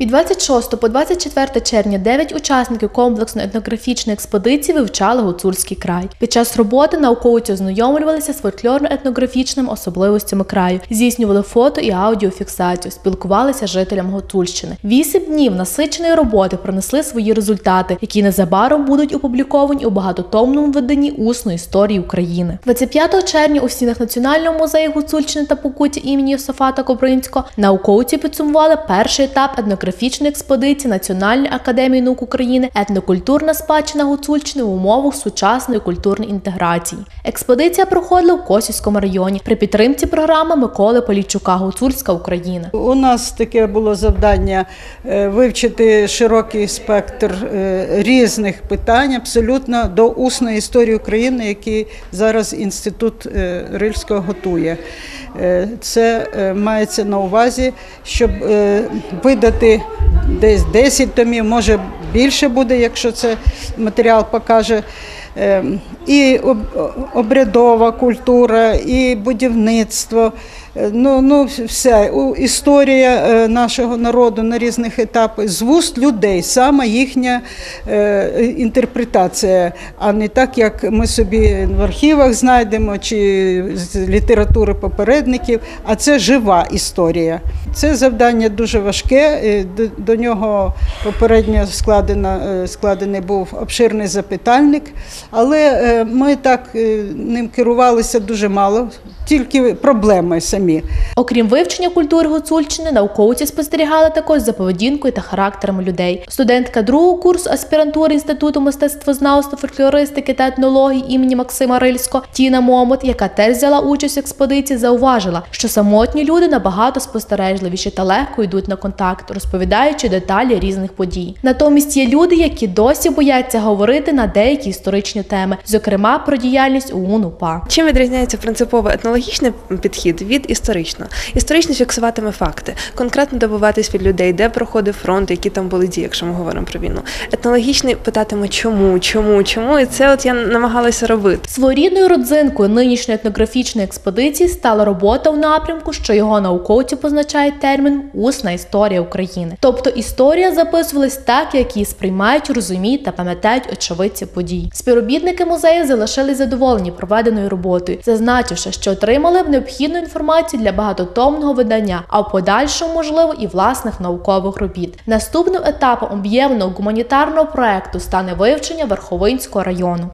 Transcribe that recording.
Від 26 по 24 червня 9 учасників комплексної етнографічної експедиції вивчали гуцульський край. Під час роботи науковці ознайомлювалися з фольклорно-етнографічними особливостями краю, здійснювали фото і аудіофіксацію, спілкувалися з жителями Гуцульщини. Вісім днів насиченої роботи принесли свої результати, які незабаром будуть опубліковані у багатотомному виданні усної історії України. 25 червня у стінах Національного музею Гуцульщини та Покуття імені Йосифата Кобринського науковці підсумували перший етап етнографічної експедиції Національної академії наук України етнокультурна спадщина Гуцульщини в умовах сучасної культурної інтеграції. Експедиція проходила в Косівському районі при підтримці програми Миколи Полійчука Гуцульська Україна. У нас таке було завдання е, вивчити широкий спектр е, різних питань абсолютно до усної історії України, який зараз інститут е, Рильського готує. Це мається на увазі, щоб е, десь 10 томів, може більше буде, якщо це матеріал покаже. Е, І обрядова культура, і будівництво. Е, Ну, ну все, історія е, нашого народу на різних етапах з вуст людей, саме їхня е, інтерпретація, а не так, як ми собі в архівах знайдемо чи з літератури попередників, а це жива історія. Це завдання дуже важке. До, нього попередньо складено, складений був обширний запитальник, але е, ми так е, ним керувалися дуже мало, тільки проблеми самі. Окрім вивчення культури Гуцульщини, науковці спостерігали також за поведінкою та характерами людей. Студентка другого курсу аспірантури Інституту мистецтвознавства, фольклористики та етнології імені Максима Рильського Тіна Момот, яка теж взяла участь в експедиції, зауважила, що самотні люди набагато спостережливіші та легко йдуть на контакт, розповідаючи деталі різних подій. Натомість є люди, які досі бояться говорити на деякі історичні теми, зокрема про діяльність ОУН УПА. Чим відрізняється принципово етнологічний підхід від історичного? Історично фіксуватиме факти, конкретно добуватись від людей, де проходив фронт, які там були дії, якщо ми говоримо про війну. Етнологічний питатиме чому, чому, чому, і це от я намагалася робити. Своєрідною родзинкою нинішньої етнографічної експедиції стала робота в напрямку, що його науковці позначають термін усна історія України. Тобто історія записувалась так, як її сприймають, розуміють та пам'ятають очевидці подій. Співробітники музею залишились задоволені проведеною роботою, зазначивши, що отримали б необхідну інформацію для багатотомного видання, а в подальшому можливо і власних наукових робіт. Наступним етапом об'ємного гуманітарного проекту стане вивчення Верховинського району.